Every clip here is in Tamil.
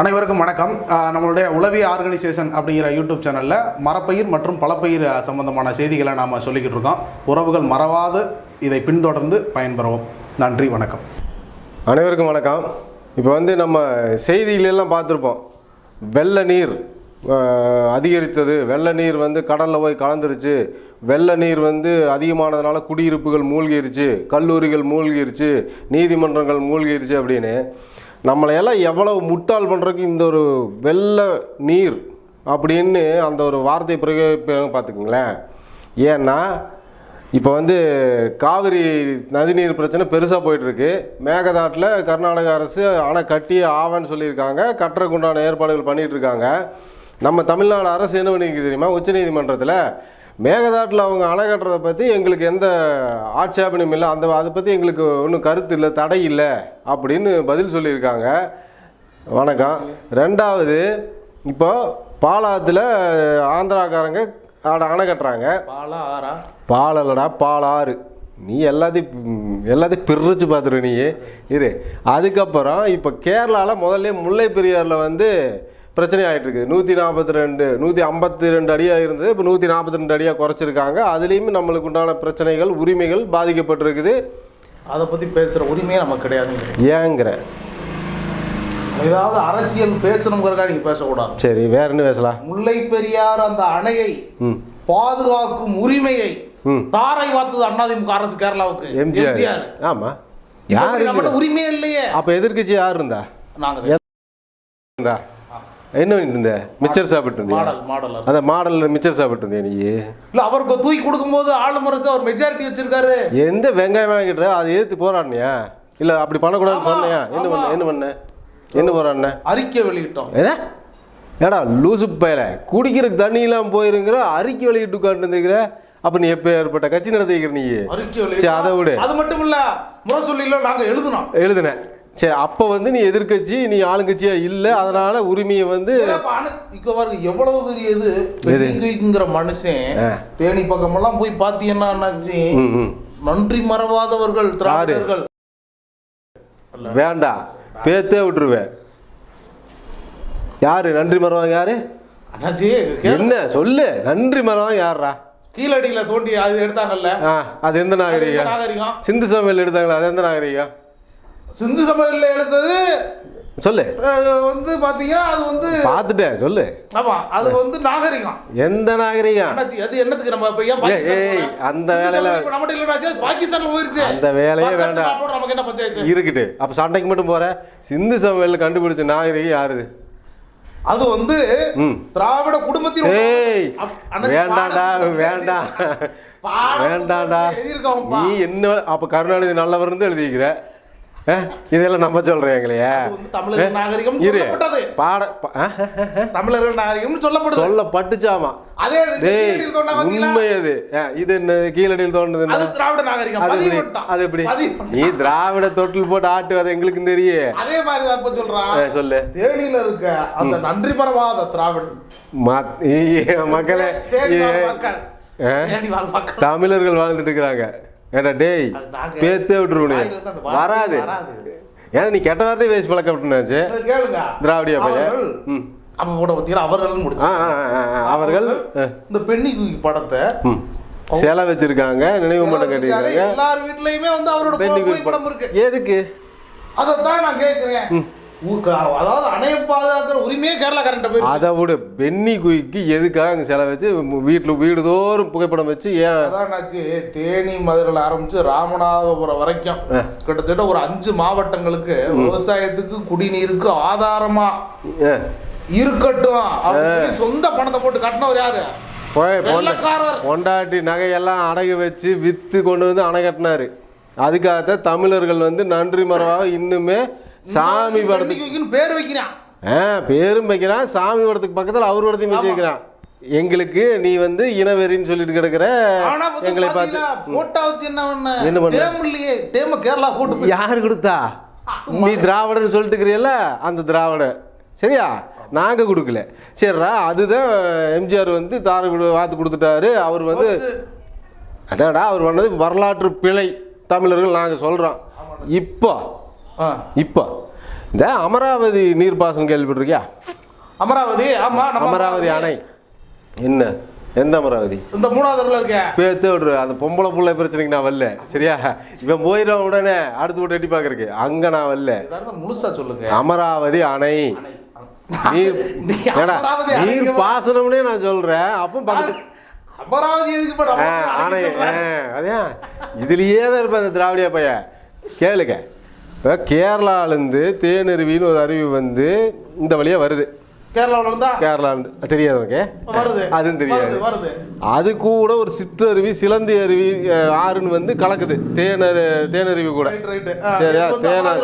அனைவருக்கும் வணக்கம். நம்மளுடைய உளவிய ஆர்கனைசேஷன் அப்படிங்கிற யூடியூப் சேனலில் மரப்பயிர் மற்றும் பலப்பயிர் சம்பந்தமான செய்திகளை நாம் சொல்லிக்கிட்டு இருக்கோம். உறவுகள் மறவாது இதை பின்தொடர்ந்து பயன்பெறவும். நன்றி வணக்கம். அனைவருக்கும் வணக்கம். இப்போ வந்து நம்ம செய்திகளெல்லாம் பார்த்துருப்போம். வெள்ள நீர் அதிகரித்தது. வெள்ள நீர் வந்து கடலில் போய் கலந்துருச்சு. வெள்ள நீர் வந்து அதிகமானதுனால குடியிருப்புகள் மூழ்கிருச்சு. கல்லூரிகள் மூழ்கிருச்சு. நீதிமன்றங்கள் மூழ்கிருச்சு அப்படின்னு. நம்மளையெல்லாம் எவ்வளவு முட்டாள் பண்ணுறதுக்கு இந்த ஒரு வெள்ள நீர் அப்படின்னு அந்த ஒரு வார்த்தை பிறகு பார்த்துக்குங்களேன். ஏன்னா இப்போ வந்து காவிரி நதிநீர் பிரச்சனை பெருசாக போயிட்டுருக்கு. மேகதாட்டில் கர்நாடக அரசு அணை கட்டி ஆவன்னு சொல்லியிருக்காங்க. கட்டுறக்குண்டான ஏற்பாடுகள் பண்ணிகிட்ருக்காங்க நம்ம தமிழ்நாடு அரசு என்ன பண்ணிருக்கு தெரியுமா? உச்சநீதிமன்றத்தில் மேகதாட்டில் அவங்க அணை கட்டுறதை பற்றி எங்களுக்கு எந்த ஆட்சேபனையும் இல்லை. அந்த அதை பற்றி எங்களுக்கு ஒன்றும் கருத்து இல்லை தடை இல்லை அப்படின்னு பதில் சொல்லியிருக்காங்க. வணக்கம். ரெண்டாவது இப்போ பாலாத்தில் ஆந்திராக்காரங்க அட அணை கட்டுறாங்க. பாலா ஆரா பாலலடா பாலாறு. நீ எல்லாத்தையும் எல்லாத்தையும் பிரிச்சு பார்த்துரு நீ. இரு. அதுக்கப்புறம் இப்போ கேரளாவில் முதல்ல முல்லை பெரியாரில் வந்து பிரச்சனை ஆகிட்டு இருக்குது நூற்றி நாற்பத்தி ரெண்டு நூற்றி ஐம்பத்தி ரெண்டு அடியாக இருந்தது. இப்போ நூற்றி நாற்பத்தி ரெண்டு அடியாக குறைச்சிருக்காங்க. அதுலேயும் நம்மளுக்கு உண்டான பிரச்சனைகள் உரிமைகள் பாதிக்கப்பட்டிருக்குது. அதை பத்தி பேசுற உரிமையே நமக்கு கிடையாதுங்க. ஏங்கிற. ஏதாவது அரசியல் பேசணுங்கிறக்கா நீங்க பேசக்கூடாது. சரி வேற என்ன பேசலாம்? முல்லை பெரியார் அந்த அணையை பாதுகாக்கும் உரிமையை. தாரை வார்த்தது அண்ணாதிமுக அரசு கேரளாவுக்கு. எம்ஜிஆர். ஆமாம் இப்ப யார்? உரிமையே இல்லையே. அப்போ எதிர்க்கட்சி யார் இருந்தா? நாங்க இருந்தா? என்ன பண்ணிட்டு இருந்த மிச்சர் சாப்பிட்டு இருந்தியா மாடல். அந்த மாடலில் மிச்சர் சாப்பிட்டு இருந்தியா நீ? இல்ல அவருக்கு தூக்கி கொடுக்கும்போது ஆளும் அரசு அவர் மெஜாரிட்டி வச்சிருக்காரு. எந்த வெங்காயம் வாங்கிட்டு அதை எதிர்த்து போராடினியா? இல்லை அப்படி பண்ணக்கூடாதுன்னு சொன்னியா? என்ன பண்ண. என்ன பண்ண? என்ன போராடின? அறிக்கை வெளியிட்டோம். ஏடா ஏடா லூசு பயல. குடிக்கிறதுக்கு தண்ணி இல்லாமல் போயிருங்கிற அறிக்கை வெளியிட்டு உட்காந்துருக்கிற அப்போ நீ எப்போ ஏற்பட்ட? கட்சி நடத்திக்கிற நீ? அதை விடு. அது மட்டும் இல்ல முரசொல்லியில நாங்க எழுதுனோம். எழுதுனேன் சரி அப்போ வந்து நீ எதிர்க்கட்சி நீ ஆளுங்கட்சியா இல்லை அதனால உரிமையை வந்து இப்ப பாருங்க எவ்வளவு பெரிய இது? மனுஷன் தேனி பக்கமெல்லாம் போய் ம் நன்றி மறவாதவர்கள் திராவிடர்கள். வேண்டாம் பேத்தே விட்டுருவேன். யாரு? நன்றி மரம் யாரு? அண்ணாச்சி என்ன? சொல்லு. நன்றி மரம் யாரா கீழடியில தோண்டி அது எடுத்தாங்கல்ல? ஆ அது எந்த அது எந்த நாகரிகம் நாகரிகம்? சிந்து சமையல் எடுத்தாங்களா? அது எந்த நாகரிகம்? சிந்து சமையல்ல எடுத்தது சொல்லு. வந்து பாத்தீங்கன்னா அது வந்து பார்த்துட்டேன் சொல்லு. ஆமா அது வந்து நாகரிகம். எந்த நாகரிகம்? அது என்னத்துக்கு நம்ம இப்ப ஏன்? அந்த வேலையில- நம்மகிட்ட இல்லைனாச்சு, பாகிஸ்தான்ல போயிருச்சு. அந்த வேலையே வேண்டாம். நமக்கு என்ன பஞ்சாயத்து? இருக்கட்டு. அப்ப சண்டைக்கு மட்டும் போற? சிந்து சமையல் கண்டுபிடிச்ச நாகரிகம் யாரு? அது வந்து. திராவிட அண்ணாச்சி, வேண்டாம்டா வேண்டாம் வேண்டாம்டா. நீ என்ன அப்ப கருணாநிதி நல்லவர் இருந்து எழுதிக்கிற? இதெல்லாம் அது வந்து தமிழர் நாகரிகம்னு இரு. சொல்லப்பட்டது. பாட. தமிழர்கள் நாகரிகம்னு சொல்லப்படுது. சொல்லப்பட்டுச்சாமா? அதே? உண்மை அது இது என்ன கீழடியில் என்ன? அது திராவிட நாகரிகம். அது எப்படி. நீ திராவிட தொட்டில் போட்டு ஆட்டு அது எங்களுக்கும் தெரியும் அதே மாதிரி தான் இப்ப சொல்றான். சொல்லு. தேனியில இருக்க அந்த நன்றி பரவாத வாழ் மக்கள். தமிழர்கள் வாழ்ந்துட்டு இருக்கிறாங்க. ஏடா டேய் அது பேத்தே விட்டுருவனே வராது. ஏன்னா நீ கெட்ட வார்த்தையை பேசி பழக்கப்பட்டுனாச்சு இதை கேளுங்க. திராவிடிய பையன். அப்ப கூட பாத்தீங்கன்னா அவர்கள் முடிச்சு. அவர்கள் இந்த பெண்ணி குக்கி படத்தை. சிலை வச்சிருக்காங்க நினைவு மட்டம் கட்டியிருக்காங்க. எல்லார் வீட்லயுமே வந்து அவரோட பெண்ணி புகை படம். இருக்கு. எதுக்கு? அதைத்தான் நான் கேட்கிறேன் அதாவது அணைய பாதுகாக்கிற உரிமையே கேரளா கரண்ட போயிருச்சு அதை விட. பென்னி குயிக்கு எதுக்காக அங்கே சிலை வச்சு வீட்டில் வீடுதோறும் புகைப்படம் வச்சு ஏன்? அதான் ஆச்சு தேனி மதுரையில் ஆரம்பிச்சு ராமநாதபுரம் வரைக்கும் கிட்டத்தட்ட ஒரு அஞ்சு மாவட்டங்களுக்கு விவசாயத்துக்கு குடிநீருக்கு ஆதாரமா ஏ, இருக்கட்டும் சொந்த பணத்தை போட்டு கட்டினவர் யாரு? போய் பொண்டாட்டி நகையெல்லாம் அடகு வச்சு விற்று கொண்டு வந்து அணை கட்டினாரு. அதுக்காகத்தான் தமிழர்கள் வந்து நன்றி மரபாக இன்னுமே சாமி படத்துக்கு பேர் வைக்கிறான். ஆ பேரும் வைக்கிறான் சாமி படத்துக்கு பக்கத்தில் அவர் படத்தையும் வச்சு வைக்கிறான் எங்களுக்கு நீ வந்து இனவெறின்னு சொல்லிட்டு கிடக்குற எங்களை பார்த்து போட்டோ வச்சு என்ன? என்ன பண்ண? கேரளா போய் யார் கொடுத்தா? நீ திராவிடன்னு சொல்லிட்டு இருக்கிறியல்ல அந்த திராவிட. சரியா? நாங்கள் கொடுக்கல. சரிடா அதுதான் எம்ஜிஆர் வந்து தார வாத்து கொடுத்துட்டாரு. அவர் வந்து. அதான்டா அவர் பண்ணது வரலாற்று பிழை தமிழர்கள் நாங்கள் சொல்கிறோம் இப்போ. இப்போ. இந்த அமராவதி நீர்ப்பாசனம் கேள்விப்பட்டிருக்கியா? அமராவதி ஆமா நம்ம அமராவதி அணை. என்ன? எந்த அமராவதி? இந்த மூணாவது இருக்க. பேத்து விட்ரு அந்த பொம்பளை புள்ள பிரச்சனைக்கு நான் வரல. சரியா? இவன் போயிடும் உடனே அடுத்து விட்டு எட்டி பார்க்கறக்கு அங்கே நான் வரல. முழுசா சொல்லுங்க. அமராவதி அணை. நீர் நீர் பாசனம்னே நான் சொல்றேன். அப்போ பக்கத்து அமராவதி எதுக்கு அணை. அதான் இதுலயே தான் இருப்பேன் அந்த திராவிடியா பையன். கேளுங்க. இப்போ கேரளாலேருந்து தேனருவின்னு ஒரு அருவி வந்து இந்த வழியா வருது. கேரளாவுல இருந்தா கேரளாலேருந்து தெரியாது உனக்கு? வருது. அதுவும் தெரியாது. வருது, அது கூட ஒரு சிற்றருவி சிலந்தி அருவி ஆறுன்னு வந்து கலக்குது. தேனர் தேனருவி கூட. சரியா? தேனார்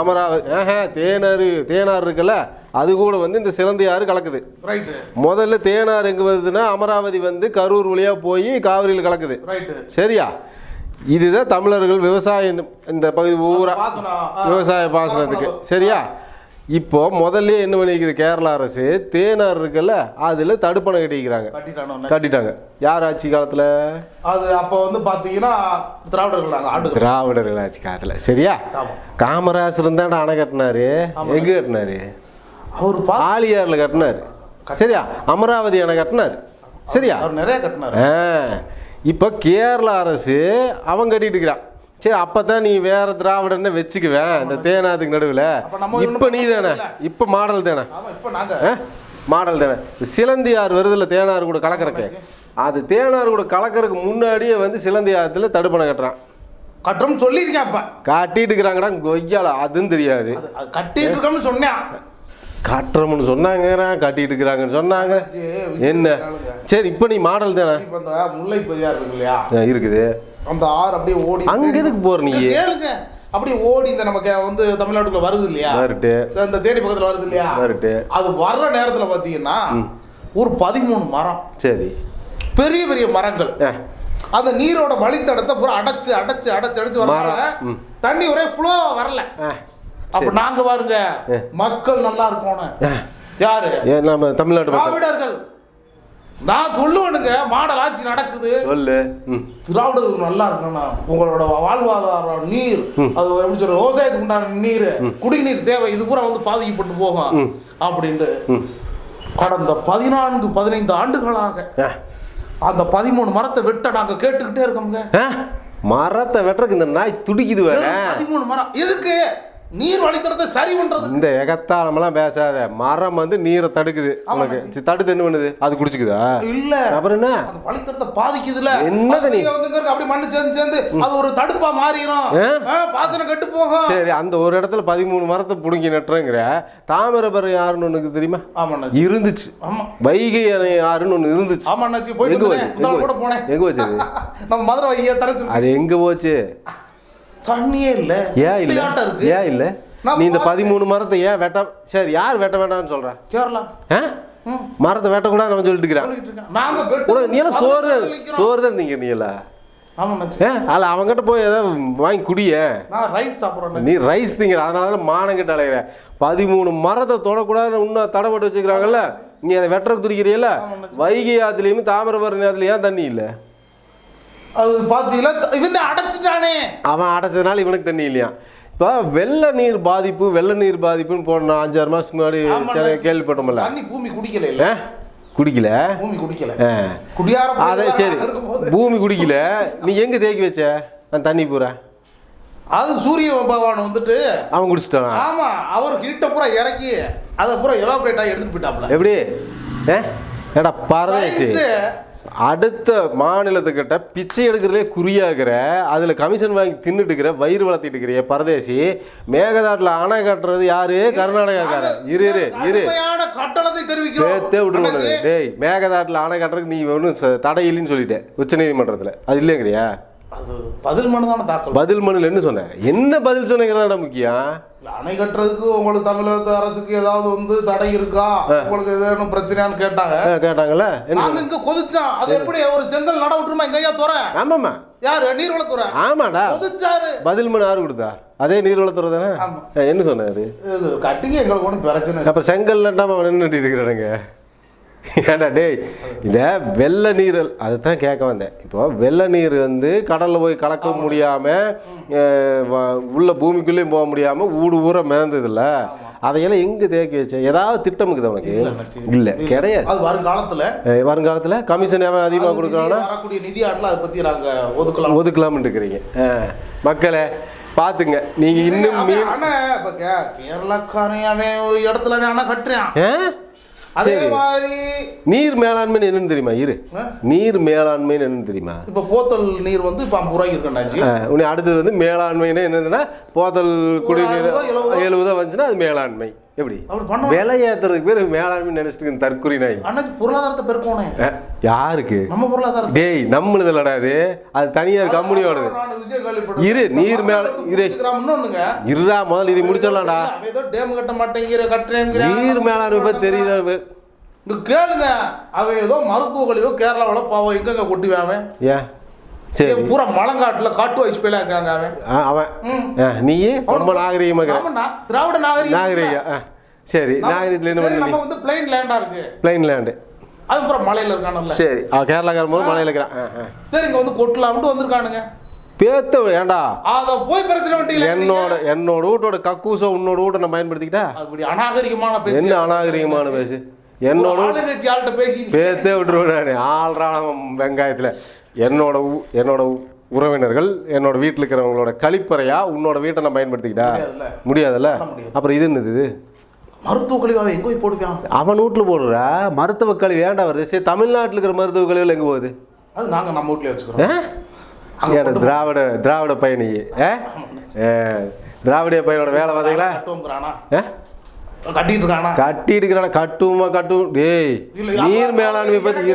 அமராவதி ஆஹா தேனருவி தேனார் இருக்குல்ல அது கூட வந்து இந்த சிலந்தி ஆறு கலக்குது. முதல்ல தேனார் எங்கே வருதுன்னா அமராவதி வந்து கரூர் வழியாக போய் காவிரியில் கலக்குது. சரியா? இதுதான் தமிழர்கள் விவசாயம் இந்த பகுதி ஆ. விவசாய பாசனத்துக்கு. சரியா? இப்போ முதல்ல என்ன பண்ணிக்குது கேரளா அரசு? தேனார் இருக்குல்ல அதில் தடுப்பணை கட்டிக்கிறாங்க. கட்டிட்டாங்க யார் ஆட்சி காலத்தில்? அது அப்ப வந்து பாத்தீங்கன்னா திராவிடர்கள் திராவிடர்கள் ஆட்சி காலத்தில். சரியா. காமராசர் தான் அணை கட்டினாரு. எங்கே கட்டினாரு? அவர் ஆலியாரில் கட்டினாரு. சரியா? அமராவதி அணை கட்டினாரு. சரியா? அவர் நிறைய கட்டினாரு. இப்போ கேரள அரசு அவன் கட்டிட்டு இருக்கிறான் சரி அப்போ தான் நீ வேற திராவிடன்னு வச்சுக்குவேன் இந்த தேனாதுக்கு நடுவில். இப்போ நீ தானே. இப்போ மாடல் தானே? மாடல் தானே. சிலந்தியார் வருதுல்ல தேனார் கூட கலக்கறக்கு. அது தேனார் கூட கலக்கறதுக்கு முன்னாடியே வந்து சிலந்தியாரத்தில் தடுப்பணை கட்டுறான். கட்டுறோம்னு சொல்லியிருக்கேன் அப்ப. காட்டிட்டு இருக்கிறாங்கடா கொய்யால. அதுவும் தெரியாது. கட்டிட்டு இருக்கோம்னு சொன்னேன். காட்டுறோம்னு சொன்னாங்க காட்டிட்டு இருக்கிறாங்கன்னு சொன்னாங்க. என்ன. சரி இப்போ நீ மாடல் தானே? முல்லை பெரியார் இருக்கு இல்லையா இருக்குது. அந்த ஆறு அப்படியே ஓடி அங்க எதுக்கு போற நீ? கேளுங்க. அப்படியே ஓடி இந்த நமக்கு வந்து தமிழ்நாட்டுக்குள்ள வருது இல்லையா? வரட்டு இந்த- தேனி பக்கத்துல வருது இல்லையா? வரட்டு அது வர்ற நேரத்துல பாத்தீங்கன்னா ஒரு பதிமூணு மரம். சரி. பெரிய பெரிய மரங்கள். அந்த நீரோட வழித்தடத்தை பூரா அடைச்சு அடைச்சு அடைச்சு அடைச்சு. ம். தண்ணி ஒரே ஃப்ளோ வரல. அப்ப நாங்க பாருங்க மக்கள் நல்லா இருக்கணும். யாரு? நம்ம தமிழ்நாட்டு மக்கள். திராவிடர்கள். நான் சொல்லுவேனுங்க மாடல் ஆட்சி நடக்குது. சொல்லு. திராவிடர்கள் நல்லா இருக்கணும் உங்களோட வாழ்வாதாரம் நீர் அது எப்படி சொல்ற விவசாயத்துக்கு உண்டான நீர் குடிநீர் தேவை இது பூரா வந்து பாதிக்கப்பட்டு போகும் அப்படின்ட்டு. கடந்த பதினான்கு பதினைந்து ஆண்டுகளாக. அந்த பதிமூணு மரத்தை வெட்ட நாங்க கேட்டுக்கிட்டே இருக்கோம்ங்க. ஆ? மரத்தை வெட்டுறதுக்கு இந்த நாய் துடிக்குது வேற. பதிமூணு மரம். எதுக்கு? நீர் வழித்தடத்தை சரி பண்றது இந்த எகத்தாளமெல்லாம் பேசாத. மரம் வந்து நீரை தடுக்குது. உனக்கு தடுத்து என்ன பண்ணுது? அது குடிச்சுக்குதா? இல்ல. அப்புறம் என்ன? வழித்தடத்தை பாதிக்குதுல என்னது அது நீ? நீங்க வந்துங்க அப்படி மண்ணு சேர்ந்து சேர்ந்து அது ஒரு தடுப்பா மாறிடும் பாசனம் கெட்டு போகும். சரி அந்த ஒரு இடத்துல பதிமூணு மரத்தை பிடுங்கி நட்டுறேங்கிற தாமிரபரணி யாருன்னு உனக்கு தெரியுமா? ஆமாண்ணா இருந்துச்சு. ஆமா. வைகை அணை யாருன்னு ஒன்று இருந்துச்சு. ஆமா போயிட்டு. போச்சு? கூட போனேன். எங்க வச்சது நம்ம மதுரை வையா தர சொல்லி அது எங்க போச்சு? தண்ணியே இல்ல. ஏன் இல்ல? ஏன் இல்ல? நீ இந்த. பதிமூணு மரத்தை ஏன் வெட்ட சரி யார் வெட்ட வேண்டாம்னு சொல்ற? கேரளா. ஆ? மரத்தை வெட்டக்கூடாது நம்ம சொல்லிட்டு இருக்கிறான். நீ எல்லாம் சோறு. சோறு தான் நீங்க நீ எல்லாம். அல்ல அவங்ககிட்ட போய் ஏதாவது வாங்கி குடிய. ரைஸ் சாப்பிடுறேன் நீ ரைஸ் திங்கிற அதனால தான் மானம் கிட்ட அலையிற. பதிமூணு மரத்தை தொடக்கூடாதுன்னு இன்னும் தடைப்பட்டு வச்சுக்கிறாங்கல்ல நீ அதை வெட்டுறதுக்கு துடிக்கிறியல்ல? வைகை ஆத்துலேயும் தாமிரபரணி ஆத்துலையும் ஏன் தண்ணி இல்லை? அது பாத்தீங்களா? த- இவன் அடைச்சிட்டானே. அவன் அடைச்சதுனால இவனுக்கு தண்ணி இல்லையா? இப்போ வெள்ள நீர் பாதிப்பு வெள்ள நீர் பாதிப்புன்னு போன அஞ்சாறு மாதத்துக்கு முன்னாடி. கேள்விப்பட்டோம்ல. தண்ணி பூமி குடிக்கல இல்ல? குடிக்கல? பூமி குடிக்கல. குடியார அதை சரி. பூமி குடிக்கல. நீ எங்க தேக்கி வச்ச? அந்த தண்ணி பூரா? அது சூரிய பகவான் வந்துட்டு அவன் குடிச்சிட்டானா? ஆமா அவர் ஹீட்ட பூரா இறக்கி அதை பூரா எவாபரேட் ஆகி எடுத்துட்டு போயிட்டாப்ல. எப்படி? ஏடா Science. அடுத்த மாநிலத்துக்கிட்ட பிச்சை எடுக்கிறதுலே குறியாகிற அதில் கமிஷன் வாங்கி தின்னுட்டு இருக்கிற வயிறு வளர்த்திட்டு இருக்கிற பரதேசி மேகதாட்டில் அணை கட்டுறது யாரு? கர்நாடகாக்காரன் இரு இரு இரு. சேர்த்தே விட்டுருவோம். டேய் மேகதாட்டில் அணை கட்டுறதுக்கு நீ ஒன்றும் தடை இல்லைன்னு சொல்லிட்டேன் உச்சநீதிமன்றத்தில். அது இல்லைங்கிறியா? அது பதில் மனு தானே தாக்கல். பதில் மனுல என்ன சொன்னேன் என்ன பதில் சொன்னீங்கிறதா முக்கியம் அணை கட்டுறதுக்கு உங்களுக்கு தமிழக அரசுக்கு ஏதாவது வந்து தடை இருக்கா? உங்களுக்கு ஏதேனும் பிரச்சனையான்னு கேட்டாங்க. கேட்டாங்கல்ல? நாங்க இங்க கொதிச்சோம் அது எப்படி ஒரு செங்கல் நட விட்டுருமா எங்க ஐயா துறை? ஆமாம்மா. யாரு? நீர்வளத்துறை ஆமாடா. கொதிச்சாரு. பதில் மனு யாரு கொடுத்தா? அதே நீர்வளத்துறை தானே? என்ன சொன்னாரு கட்டிங்க எங்களுக்கு ஒன்றும் பிரச்சனை. அப்போ செங்கல் நட்டாம நின்றுட்டு இருக்கிறானுங்க? ஏன்டா டேய் இந்த வெள்ள நீர் அதுதான் கேட்க வந்தேன். இப்போ வெள்ள நீர் வந்து கடலில் போய் கலக்க முடியாமல் உள்ள பூமிக்குள்ளேயும் போக முடியாமல் ஊடு ஊற மிதந்ததில்ல. அதையெல்லாம் எங்கே தேக்கி வச்ச ஏதாவது திட்டம் இருக்குது உனக்கு? இல்லை கிடையாது. அது வருங்காலத்துல. வருங்காலத்தில் கமிஷன் எவன் அதிகமாக அது கொடுக்குறான்னா நிதி ஆட்டில் அதை பத்தி நாங்க ஒதுக்கலாம். ஒதுக்கலாம்னு இருக்கிறீங்க. மக்களே பார்த்துங்க நீங்கள் இன்னும் மீன் ஆனா இப்ப கே- கேரளாக்காரன் அவன் ஒரு இடத்துல அணை கட்டுறான்? அதே மாதிரி நீர் மேலாண்மை என்னன்னு தெரியுமா? இரு? நீர் மேலாண்மை என்னன்னு தெரியுமா? இப்ப போத்தல் நீர் வந்து இப்ப ஐம்பது ரூபாய்க்கு இருக்கண்டாச்சு உன்னை அடுத்தது வந்து மேலாண்மைன்னு என்னதுன்னா போதல் குடிநீர்? எழுபதோ வந்துச்சுன்னா அது மேலாண்மை. எப்படி? அப்படி பண்ணுவோம் விலை ஏத்துறதுக்கு பேர் மேலாண்மை நினைச்சிட்டு தற்குறி நாய். அன்னைக்கு பொருளாதாரத்தை பெருக்கணும் ஆ, யாருக்கு? நம்ம பொருளாதாரத்தை. டேய் நம்மளுது இல்லடா அது. அது தனியார் கேள்விப்பட்டேன். இரு, நீர் மேல- இரு. இன்னொன்னுங்க. இருடா முதல்ல இதை முடிச்சிடலாம்டா. ஏதோ டேம் கட்ட மாட்டேங்கிற கட்டுறேங்கிற நீர் மேலாண்மை பத்தி தெரியுதா? கேளுங்க. அவன் ஏதோ மருத்துவ கழிவோ கேரளாவில் பாவம் எங்கங்க அவன்? ஏன்? சரி. பூரா மலங்காட்டுல காட்டு வயசு பேல இருக்காங்க அவன். அவன். நீயே ரொம்ப நாகரீகமாக நா- திராவிட நாகரிகம் நாகரீகம் சரி நாகரீகத்தில் என்ன பண்ணி நம்ம வந்து பிளைன் லேண்டா இருக்கு. பிளைன் லேண்டு அது பூரா மலையில இருக்கானுல்ல. சரி கேரளாக்காரன் போது மலையில் இருக்கிறான். சரி இங்க வந்து கொட்டலாம்னு வந்திருக்கானுங்க. பேத்த ஏண்டா அத போய் பிரச்சனை பண்ணிட்டீங்களா என்னோட என்னோட வீட்டோட கக்கூசம் உன்னோட வீட்டை நான் பயன்படுத்திக்கிட்டா? அப்படி அநாகரிகமான பேச்சு. என்ன அநாகரிகமான பேசு என்னோட பேசி பேத்தே விட்டுருவேன் ஆள்றான வெங்காயத்தில். என்னோட என்னோட உறவினர்கள் என்னோட வீட்டில் இருக்கிறவங்களோட கழிப்பறையா உன்னோட வீட்டை நான் பயன்படுத்திக்கிட்டா? முடியாதுல்ல. அப்புறம் இது என்னது இது? மருத்துவ கழிவு அவன் எங்க போய் போடுவான் அவன் வீட்டில் போடுற? மருத்துவ கழிவு வேண்டாம் வருது? சரி தமிழ்நாட்டில் இருக்கிற மருத்துவ கழிவுல எங்கே போகுது? அது நாங்க நம்ம ஆ? வச்சுக்கிறோம். அங்க ஏன் கொண்டு திராவிட திராவிட பயணி? ஆ, திராவிட பையனோட வேலை பார்த்தீங்களா? கட்டிட்டு இருக்கானா கட்டி இருக்கிறான கட்டுமா கட்டும் டேய் நீர் மேலாண்மை பத்தி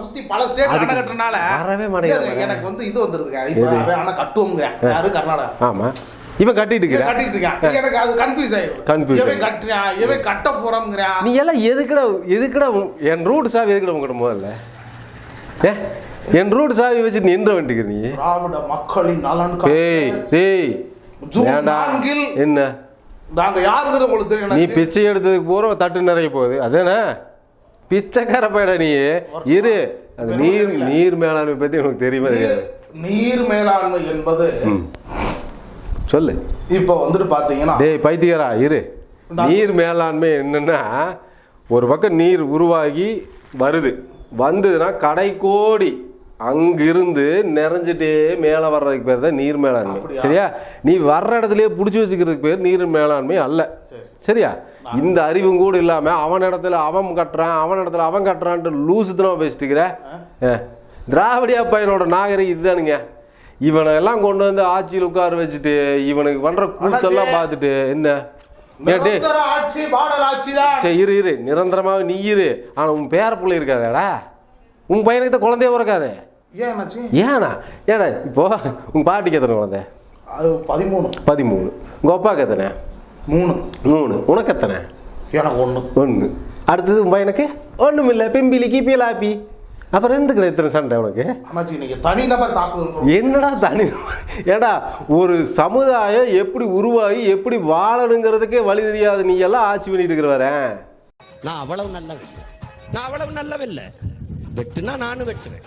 சுத்தி பல ஸ்டேட் அதுக்கு அணை கட்டுறனால வரவே மாட்டேங்குது. இல்ல, எனக்கு வந்து இது வந்துருதுங்க. இப்ப அணை கட்டுவோங்க யாரு? கர்நாடகா. ஆமா. இவன் கட்டிட்டு இவன் இருக்கிற கட்டிட்டு இருக்கான். எனக்கு அது கன்ஃபியூஸ் ஆயிடும் எவன் ஆயிடும். கட்டுறான் கட்ட போறோம்ங்கிறான் நீ எல்லாம் எதுக்குடா எதுக்குடா என் ரூட் சாவி எதுக்குடா உங்ககிட்ட முதல்ல? ஏ? என் ரூட் சாவி வச்சு நீ என்ற வந்துக்கிற நீ? திராவிட மக்களின் நலன் டேய் டேய். என்ன? நாங்க யாருங்கிறது உங்களுக்கு தெரியும் நீ. பிச்சை எடுத்ததுக்கு பூரா தட்டு நிறைய போகுது. அதானே பிச்சைக்கார பையடா நீ. இரு. அது நீர் நீர் மேலாண்மை பத்தி உனக்கு தெரியுமா? தெரியாது நீர் மேலாண்மை என்பது சொல்லு. இப்ப வந்துட்டு பாத்தீங்கன்னா டேய் பைத்தியரா இரு. நீர் மேலாண்மை என்னன்னா ஒரு பக்கம் நீர் உருவாகி வருது. வந்ததுன்னா கடைக்கோடி அங்கிருந்து நிறைஞ்சிட்டே மேலே வர்றதுக்கு பேர் தான் நீர் மேலாண்மை? சரியா? நீ வர்ற இடத்துலயே பிடிச்சி வச்சுக்கிறதுக்கு பேர் நீர் மேலாண்மை அல்ல. சரி, சரியா? இந்த அறிவும் கூட இல்லாமல் அவன் இடத்துல அவன் கட்டுறான் அவன் இடத்துல அவன் கட்டுறான்ட்டு லூசுத்தனமா பேசிட்டு இருக்கிற. திராவிடியா பையனோட நாகரிகம் இதுதானுங்க. இவனை எல்லாம் கொண்டு வந்து ஆட்சியில் உட்கார வச்சுட்டு இவனுக்கு பண்ற கூத்தெல்லாம். பார்த்துட்டு என்ன? சரி இரு இரு. நிரந்தரமாக நீ இரு. ஆனால் உன் பேர பிள்ளை இருக்காதேடா. உன் பையனுக்கு தான் குழந்தைய பிறக்காதே. ஏன் என்னாச்சு? ஏனா ஏடா இப்போ உன் பாட்டிக்கு எத்தனை குழந்தை அது பதிமூணு. பதிமூணு. உங்கள் அப்பாவுக்கு எத்தனை? மூணு. மூணு. உனக்கு எத்தனை? எனக்கு ஒண்ணு. ஒன்று அடுத்தது உன் பையனுக்கு? ஒன்றும் இல்லை பெம்பிலி கீப்பியலாப்பி அப்புறம் எதுக்குடா இத்தனை சண்டை உனக்கு? என்னடா தனி ஏடா ஒரு சமுதாயம் எப்படி உருவாகி எப்படி வாழணுங்கிறதுக்கே வழி தெரியாது நீ எல்லாம் ஆட்சி பண்ணிட்டு இருக்கிற வரேன் நான் அவ்வளவு நல்லவன். நான் அவ்வளவு நல்லவன் இல்ல. வெட்டுனா நானும் வெட்டுறேன்